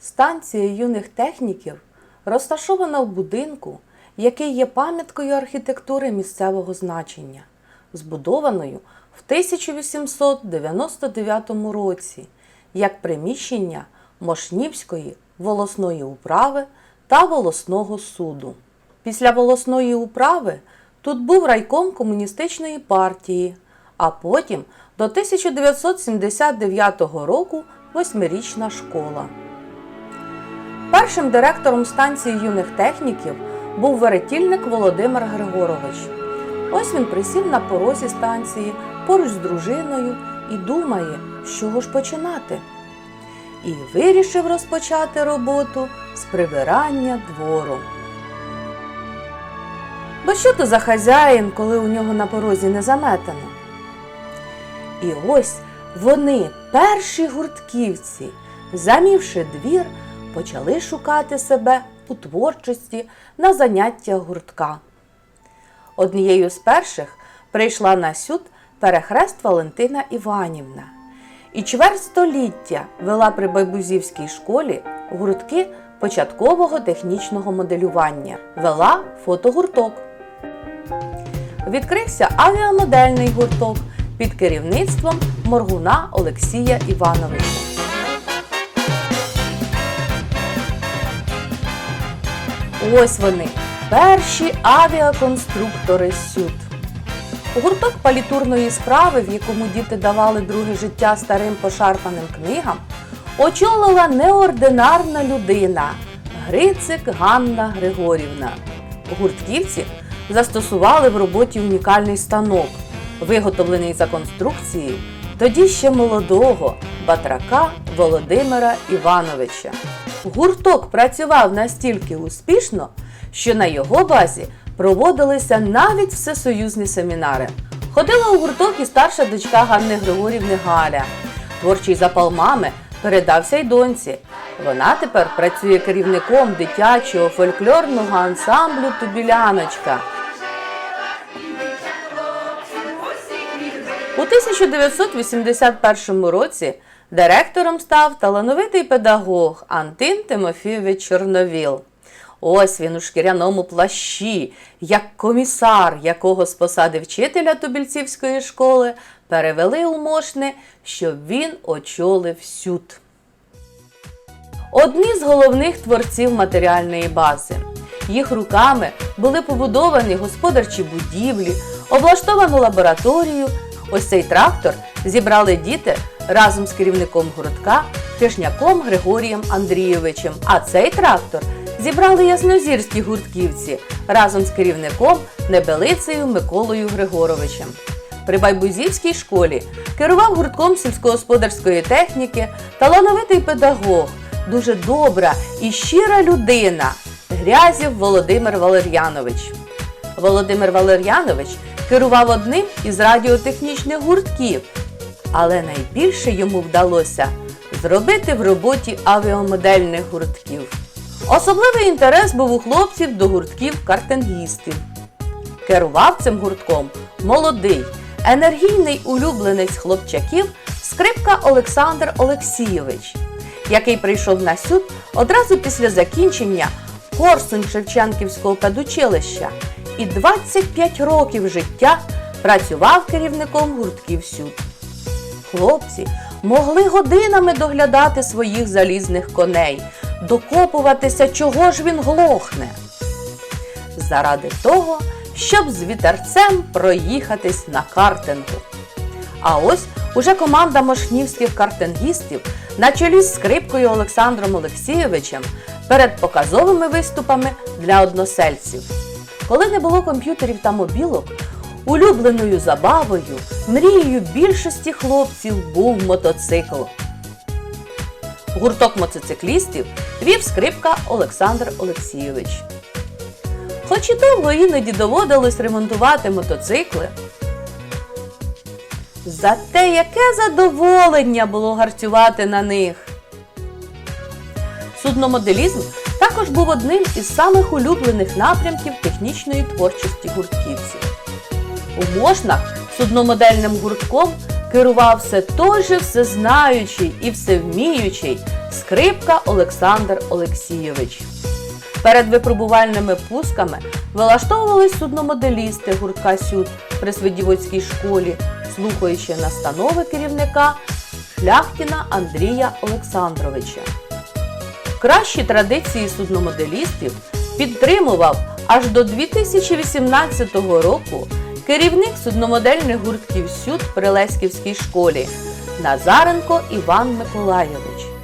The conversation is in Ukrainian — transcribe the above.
Станція юних техніків розташована в будинку, який є пам'яткою архітектури місцевого значення, збудованою в 1899 році як приміщення Мошнівської волосної управи та волосного суду. Після волосної управи тут був райком комуністичної партії, а потім до 1979 року восьмирічна школа. Першим директором станції юних техніків був веретільник Володимир Григорович. Ось він присів на порозі станції поруч з дружиною і думає, з чого ж починати. І вирішив розпочати роботу з прибирання двору. Бо що то за хазяїн, коли у нього на порозі не заметено? І ось вони, перші гуртківці, замівши двір, почали шукати себе у творчості на заняття гуртка. Однією з перших прийшла на сюд перехрест Валентина Іванівна. І чверть століття вела при Байбузівській школі гуртки початкового технічного моделювання, вела фотогурток. Відкрився авіамодельний гурток під керівництвом Моргуна Олексія Івановича. Ось вони, перші авіаконструктори СЮД. Гурток палітурної справи, в якому діти давали друге життя старим пошарпаним книгам, очолила неординарна людина Грицик Ганна Григорівна. Гуртківці застосували в роботі унікальний станок, виготовлений за конструкцією тоді ще молодого батрака Володимира Івановича. Гурток працював настільки успішно, що на його базі проводилися навіть всесоюзні семінари. Ходила у гурток і старша дочка Ганни Григорівни Галя. Творчий запал мами передався й доньці. Вона тепер працює керівником дитячого фольклорного ансамблю Тубіляночка. У 1981 році директором став талановитий педагог Антин Тимофійович Чорновіл. Ось він у шкіряному плащі, як комісар, якого з посади вчителя Тубільцівської школи перевели у Мошни, щоб він очолив сюд. Одні з головних творців матеріальної бази. Їх руками були побудовані господарчі будівлі, облаштовано лабораторію. Ось цей трактор зібрали діти разом з керівником гуртка Кишняком Григорієм Андрійовичем. А цей трактор зібрали яснозірські гуртківці разом з керівником Небелицею Миколою Григоровичем. При Байбузівській школі керував гуртком сільськогосподарської техніки талановитий педагог, дуже добра і щира людина Грязів Володимир Валер'янович. Володимир Валер'янович керував одним із радіотехнічних гуртків, але найбільше йому вдалося зробити в роботі авіамодельних гуртків. Особливий інтерес був у хлопців до гуртків картингістів. Керував цим гуртком молодий, енергійний улюбленець хлопчаків скрипка Олександр Олексійович, який прийшов на сюд одразу після закінчення Корсунь Шевченківського педучилища і 25 років життя працював керівником гуртків сюд. Хлопці могли годинами доглядати своїх залізних коней, докопуватися, чого ж він глохне. Заради того, щоб з вітерцем проїхатись на картингу. А ось уже команда мошнівських картингістів на чолі з скрипкою Олександром Олексійовичем перед показовими виступами для односельців. Коли не було комп'ютерів та мобілок, улюбленою забавою, мрією більшості хлопців був мотоцикл. Гурток мотоциклістів вів скрипка Олександр Олексійович. Хоч і довго іноді доводилось ремонтувати мотоцикли. Зате яке задоволення було гарцювати на них. Судномоделізм також був одним із самих улюблених напрямків технічної творчості гуртківців. У Мошнах судномодельним гуртком керував все той же всезнаючий і всевміючий скрипка Олександр Олексійович. Перед випробувальними пусками вилаштовувались судномоделісти гуртка Сюд при Свидівоцькій школі, слухаючи настанови керівника Шляхтіна Андрія Олександровича. Кращі традиції судномоделістів підтримував аж до 2018 року керівник судномодельних гуртків СЮД при Леськівській школі Назаренко Іван Миколайович.